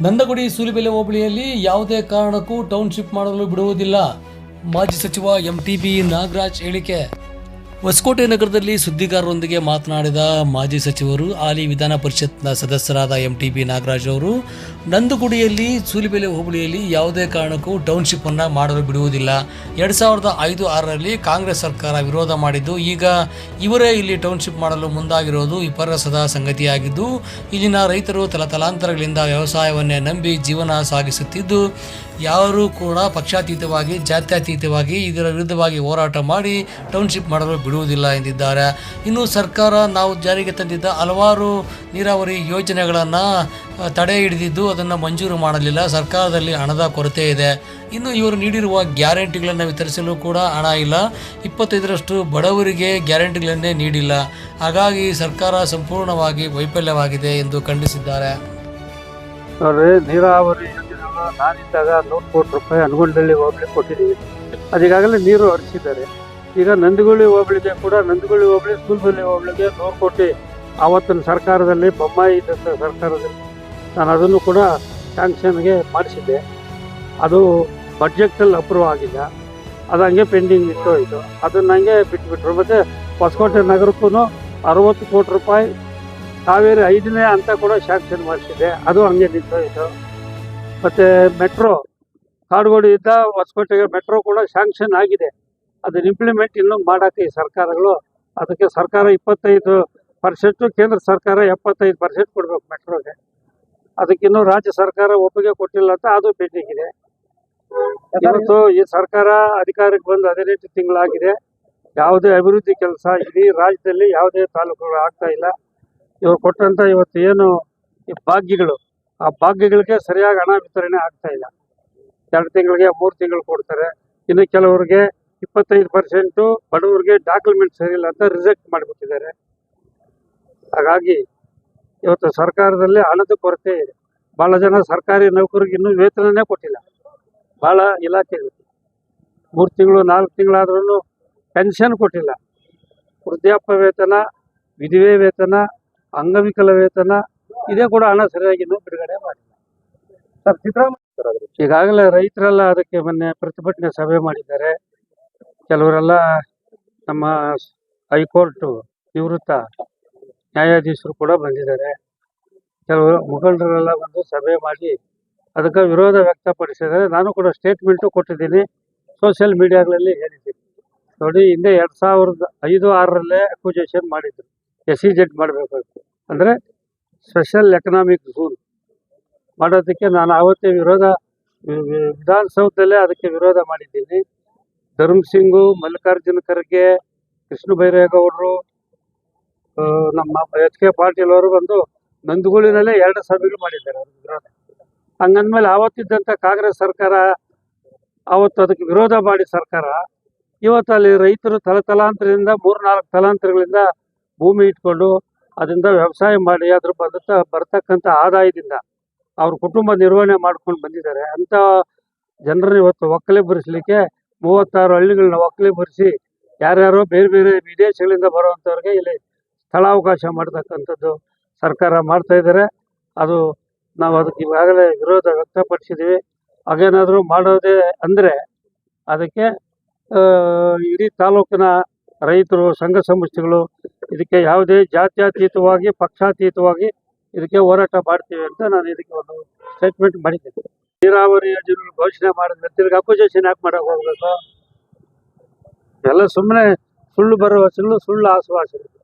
ನಂದಗುಡಿ ಸೂಲಿಬೆಲೆ ಹೋಬಳಿಯಲ್ಲಿ ಯಾವುದೇ ಕಾರಣಕ್ಕೂ ಟೌನ್ಶಿಪ್ ಮಾಡಲು ಬಿಡುವುದಿಲ್ಲ. ಮಾಜಿ ಸಚಿವ ಎಂಟಿಬಿ ನಾಗರಾಜ್ ಹೇಳಿಕೆ. ಹೊಸಕೋಟೆ ನಗರದಲ್ಲಿ ಸುದ್ದಿಗಾರರೊಂದಿಗೆ ಮಾತನಾಡಿದ ಮಾಜಿ ಸಚಿವರು, ಹಾಲಿ ವಿಧಾನ ಪರಿಷತ್ನ ಸದಸ್ಯರಾದ ಎಂ ಎಂಟಿಬಿ ನಾಗರಾಜ್ ಅವರು, ನಂದಗುಡಿಯಲ್ಲಿ ಸೂಲಿಬೆಲೆ ಹೋಬಳಿಯಲ್ಲಿ ಯಾವುದೇ ಕಾರಣಕ್ಕೂ ಟೌನ್ಶಿಪ್ ಅನ್ನ ಮಾಡಲು ಬಿಡುವುದಿಲ್ಲ. ಎರಡ್ ಸಾವಿರದ ಐದು ಆರರಲ್ಲಿ ಕಾಂಗ್ರೆಸ್ ಸರ್ಕಾರ ವಿರೋಧ ಮಾಡಿದ್ದು, ಈಗ ಇವರೇ ಇಲ್ಲಿ ಟೌನ್ಶಿಪ್ ಮಾಡಲು ಮುಂದಾಗಿರೋದು ವಿಪರ್ಯಾಸದ ಸಂಗತಿಯಾಗಿದ್ದು, ಇಲ್ಲಿನ ರೈತರು ತಲತಲಾಂತರಗಳಿಂದ ವ್ಯವಸಾಯವನ್ನೇ ನಂಬಿ ಜೀವನ ಸಾಗಿಸುತ್ತಿದ್ದು ಯಾರೂ ಕೂಡ ಪಕ್ಷಾತೀತವಾಗಿ, ಜಾತ್ಯತೀತವಾಗಿ ಇದರ ವಿರುದ್ಧವಾಗಿ ಹೋರಾಟ ಮಾಡಿ ಟೌನ್ಶಿಪ್ ಮಾಡಲು ಬಿಡುವುದಿಲ್ಲ ಎಂದಿದ್ದಾರೆ. ಇನ್ನು ಸರ್ಕಾರ ನಾವು ಜಾರಿಗೆ ತಂದಿದ್ದ ಹಲವಾರು ನೀರಾವರಿ ಯೋಜನೆಗಳನ್ನು ತಡೆ ಹಿಡಿದಿದ್ದು ಅದನ್ನು ಮಂಜೂರು ಮಾಡಲಿಲ್ಲ. ಸರ್ಕಾರದಲ್ಲಿ ಹಣದ ಕೊರತೆ ಇದೆ. ಇನ್ನು ಇವರು ನೀಡಿರುವ ಗ್ಯಾರಂಟಿಗಳನ್ನು ವಿತರಿಸಲು ಕೂಡ ಹಣ ಇಲ್ಲ. ಇಪ್ಪತ್ತೈದರಷ್ಟು ಬಡವರಿಗೆ ಗ್ಯಾರಂಟಿಗಳನ್ನೇ ನೀಡಿಲ್ಲ. ಹಾಗಾಗಿ ಸರ್ಕಾರ ಸಂಪೂರ್ಣವಾಗಿ ವೈಫಲ್ಯವಾಗಿದೆ ಎಂದು ಖಂಡಿಸಿದ್ದಾರೆ. ನೀರಾವರಿ ನಾನಿದ್ದಾಗ ನೂರು ಕೋಟಿ ರೂಪಾಯಿ ಅನುಗುಂಡಳ್ಳಿ ಹೋಬಳಿ ಕೊಟ್ಟಿದ್ದೀವಿ. ಅದೀಗಾಗಲೇ ನೀರು ಹರಿಸಿದ್ದಾರೆ. ಈಗ ನಂದಿಗುಳಿ ಹೋಬಳಿಗೆ ಕೂಡ, ನಂದಿಗುಳಿ ಹೋಬಳಿ, ಸೂಲ್ಬಳ್ಳಿ ಹೋಬಳಿಗೆ ನೂರು ಕೋಟಿ ಆವತ್ತಿನ ಸರ್ಕಾರದಲ್ಲಿ, ಬೊಮ್ಮಾಯಿ ಇದ್ದಂಥ ಸರ್ಕಾರದಲ್ಲಿ ನಾನು ಅದನ್ನು ಕೂಡ ಸ್ಯಾಂಕ್ಷನ್ಗೆ ಮಾಡಿಸಿದ್ದೆ. ಅದು ಬಡ್ಜೆಟಲ್ಲಿ ಅಪ್ರೂವ್ ಆಗಿಲ್ಲ. ಅದು ಹಂಗೆ ಪೆಂಡಿಂಗ್ ಇತ್ತು ಇದು. ಅದನ್ನ ಹಂಗೆ ಬಿಟ್ಬಿಟ್ರು. ಮತ್ತು ಹೊಸಕೋಟೆ ನಗರಕ್ಕೂ ಅರವತ್ತು ಕೋಟಿ ರೂಪಾಯಿ ಸಾವಿರ ಐದನೇ ಅಂತ ಕೂಡ ಶಾಂಕ್ಷನ್ ಮಾಡಿಸಿದೆ ಅದು ಹಂಗೆ ನಿಂತೋಯ್ತು. ಮತ್ತೆ ಮೆಟ್ರೋ, ಕಾಡುಗೋಡಿಯಿಂದ ಹೊಸಕೋಟೆಗೆ ಮೆಟ್ರೋ ಕೂಡ ಶಾಂಕ್ಷನ್ ಆಗಿದೆ. ಅದನ್ನ ಇಂಪ್ಲಿಮೆಂಟ್ ಇನ್ನೂ ಮಾಡಕ್ಕೆ ಈ ಸರ್ಕಾರಗಳು. ಅದಕ್ಕೆ ಸರ್ಕಾರ ಇಪ್ಪತ್ತೈದು ಪರ್ಸೆಂಟು ಕೇಂದ್ರ ಸರ್ಕಾರ ಎಪ್ಪತ್ತೈದು ಪರ್ಸೆಂಟ್ ಕೊಡಬೇಕು ಮೆಟ್ರೋಗೆ. ಅದಕ್ಕಿನ್ನೂ ರಾಜ್ಯ ಸರ್ಕಾರ ಒಪ್ಪಿಗೆ ಕೊಟ್ಟಿಲ್ಲ ಅಂತ ಅದು ಪೆಂಡಿಂಗ್ ಇದೆ ಇವತ್ತು ಈ ಸರ್ಕಾರ ಅಧಿಕಾರಕ್ಕೆ ಬಂದು ಹದಿನೆಂಟು ತಿಂಗಳಾಗಿದೆ. ಯಾವುದೇ ಅಭಿವೃದ್ಧಿ ಕೆಲಸ ಇಡೀ ರಾಜ್ಯದಲ್ಲಿ ಯಾವುದೇ ತಾಲೂಕುಗಳು ಆಗ್ತಾ ಇಲ್ಲ. ಇವರು ಕೊಟ್ಟಂತ ಇವತ್ತು ಏನು ಈ ಭಾಗ್ಯಗಳು ಆ ಭಾಗ್ಯಗಳಿಗೆ ಸರಿಯಾಗಿ ಹಣ ವಿತರಣೆ ಆಗ್ತಾ ಇಲ್ಲ. ಎರಡು ತಿಂಗಳಿಗೆ ಮೂರು ತಿಂಗಳು ಕೊಡ್ತಾರೆ. ಇನ್ನು ಕೆಲವರಿಗೆ ಇಪ್ಪತ್ತೈದು ಪರ್ಸೆಂಟು ಬಡವರಿಗೆ ಡಾಕ್ಯುಮೆಂಟ್ ಸರಿಯಿಲ್ಲ ಅಂತ ರಿಜೆಕ್ಟ್ ಮಾಡಿಬಿಟ್ಟಿದ್ದಾರೆ. ಹಾಗಾಗಿ ಇವತ್ತು ಸರ್ಕಾರದಲ್ಲಿ ಹಣದ ಕೊರತೆ ಇದೆ. ಭಾಳ ಜನ ಸರ್ಕಾರಿ ನೌಕರಿಗೆ ಇನ್ನೂ ವೇತನನೇ ಕೊಟ್ಟಿಲ್ಲ. ಭಾಳ ಇಲಾಖೆ ಮೂರು ತಿಂಗಳು, ನಾಲ್ಕು ತಿಂಗಳಾದ್ರೂ ಪೆನ್ಷನ್ ಕೊಟ್ಟಿಲ್ಲ. ವೃದ್ಧಾಪ್ಯ ವೇತನ, ವಿಧವೆ ವೇತನ, ಅಂಗವಿಕಲ ವೇತನ ಇದೇ ಕೂಡ ಹಣ ಸರಿಯಾಗಿ ಬಿಡುಗಡೆ ಮಾಡಿಲ್ಲ. ಈಗಾಗಲೇ ರೈತರೆಲ್ಲ ಅದಕ್ಕೆ ಮೊನ್ನೆ ಪ್ರತಿಭಟನೆ ಸಭೆ ಮಾಡಿದ್ದಾರೆ. ಕೆಲವರೆಲ್ಲ ನಮ್ಮ ಹೈಕೋರ್ಟ್ ನಿವೃತ್ತ ನ್ಯಾಯಾಧೀಶರು ಕೂಡ ಬಂದಿದ್ದಾರೆ. ಕೆಲವರು ಮುಖಂಡರೆಲ್ಲ ಬಂದು ಸಭೆ ಮಾಡಿ ಅದಕ್ಕೆ ವಿರೋಧ ವ್ಯಕ್ತಪಡಿಸಿದ್ದಾರೆ. ನಾನು ಕೂಡ ಸ್ಟೇಟ್ಮೆಂಟು ಕೊಟ್ಟಿದ್ದೀನಿ. ಸೋಷಿಯಲ್ ಮೀಡಿಯಾಗಳಲ್ಲಿ ಹೇಳಿದ್ದೀನಿ. ನೋಡಿ, ಹಿಂದೆ ಎರಡು ಸಾವಿರದ ಐದು ಆರರಲ್ಲೇ ಅಕ್ವಿಜೇಷನ್ ಮಾಡಿದ್ರು. ಎಸ್ ಸಿ ಜೆಡ್ ಮಾಡಬೇಕಾಗಿತ್ತು ಅಂದರೆ ಸ್ಪೆಷಲ್ ಎಕನಾಮಿಕ್ ಝೋನ್ ಮಾಡೋದಕ್ಕೆ ನಾನು ಆವತ್ತೇ ವಿರೋಧ ವಿಧಾನಸೌಧದಲ್ಲೇ ಅದಕ್ಕೆ ವಿರೋಧ ಮಾಡಿದ್ದೀನಿ. ಧರ್ಮ್ ಸಿಂಗು, ಮಲ್ಲಿಕಾರ್ಜುನ ಖರ್ಗೆ, ಕೃಷ್ಣ ಬೈರೇಗೌಡರು ನಮ್ಮ ಎಚ್ ಕೆ ಪಾಟೀಲ್ ಅವರು ಬಂದು ನಂದಗುಳಿನಲ್ಲೇ ಎರಡು ಸಭೆಗಳು ಮಾಡಿದ್ದಾರೆ ಅದ್ರ ವಿರೋಧ. ಹಂಗಂದ್ಮೇಲೆ ಆವತ್ತಿದ್ದಂಥ ಕಾಂಗ್ರೆಸ್ ಸರ್ಕಾರ, ಆವತ್ತು ಅದಕ್ಕೆ ವಿರೋಧ ಮಾಡಿ ಸರ್ಕಾರ ಇವತ್ತು ಅಲ್ಲಿ ರೈತರು ತಲತಲಾಂತರದಿಂದ ಮೂರ್ನಾಲ್ಕು ತಲಾಂತರಗಳಿಂದ ಭೂಮಿ ಇಟ್ಕೊಂಡು ಅದರಿಂದ ವ್ಯವಸಾಯ ಮಾಡಿ ಅದ್ರ ಬದತ, ಬರ್ತಕ್ಕಂಥ ಆದಾಯದಿಂದ ಅವ್ರ ಕುಟುಂಬ ನಿರ್ವಹಣೆ ಮಾಡ್ಕೊಂಡು ಬಂದಿದ್ದಾರೆ. ಅಂತ ಜನರನ್ನ ಇವತ್ತು ಒಕ್ಕಲೆಬ್ಬರಿಸಲಿಕ್ಕೆ ಮೂವತ್ತಾರು ಹಳ್ಳಿಗಳನ್ನ ಒಕ್ಕಲೆಬ್ಬರಿಸಿ ಯಾರ್ಯಾರೋ ಬೇರೆ ಬೇರೆ ವಿದೇಶಗಳಿಂದ ಬರುವಂಥವ್ರಿಗೆ ಇಲ್ಲಿ ಸ್ಥಳಾವಕಾಶ ಮಾಡ್ತಕ್ಕಂಥದ್ದು ಸರ್ಕಾರ ಮಾಡ್ತಾ ಇದ್ದಾರೆ. ಅದು ನಾವು ಅದಕ್ಕೆ ಈಗಾಗಲೇ ವಿರೋಧ ವ್ಯಕ್ತಪಡಿಸಿದ್ದೀವಿ. ಹಾಗೇನಾದರೂ ಮಾಡೋದೇ ಅಂದರೆ ಅದಕ್ಕೆ ಇಡೀ ತಾಲೂಕಿನ ರೈತರು, ಸಂಘ ಸಂಸ್ಥೆಗಳು ಇದಕ್ಕೆ ಯಾವುದೇ ಜಾತ್ಯಾತೀತವಾಗಿ, ಪಕ್ಷಾತೀತವಾಗಿ ಇದಕ್ಕೆ ಹೋರಾಟ ಮಾಡ್ತೀವಿ ಅಂತ ನಾನು ಇದಕ್ಕೆ ಒಂದು ಸ್ಟೇಟ್ಮೆಂಟ್ ಮಾಡಿದ್ದೇನೆ. ನೀರಾವರಿ ಯೋಜನೆ ಘೋಷಣೆ ಮಾಡಿದ್ರೆ ತಿರ್ಗಿ ಅಪೋಸಿಷನ್ ಯಾಕೆ ಮಾಡಕ್ಕೆ ಹೋಗ್ಬೇಕು? ಎಲ್ಲ ಸುಮ್ಮನೆ ಸುಳ್ಳು ಬರುವ ಸುಳ್ಳು ಆಶ್ವಾಸನೆಗಳು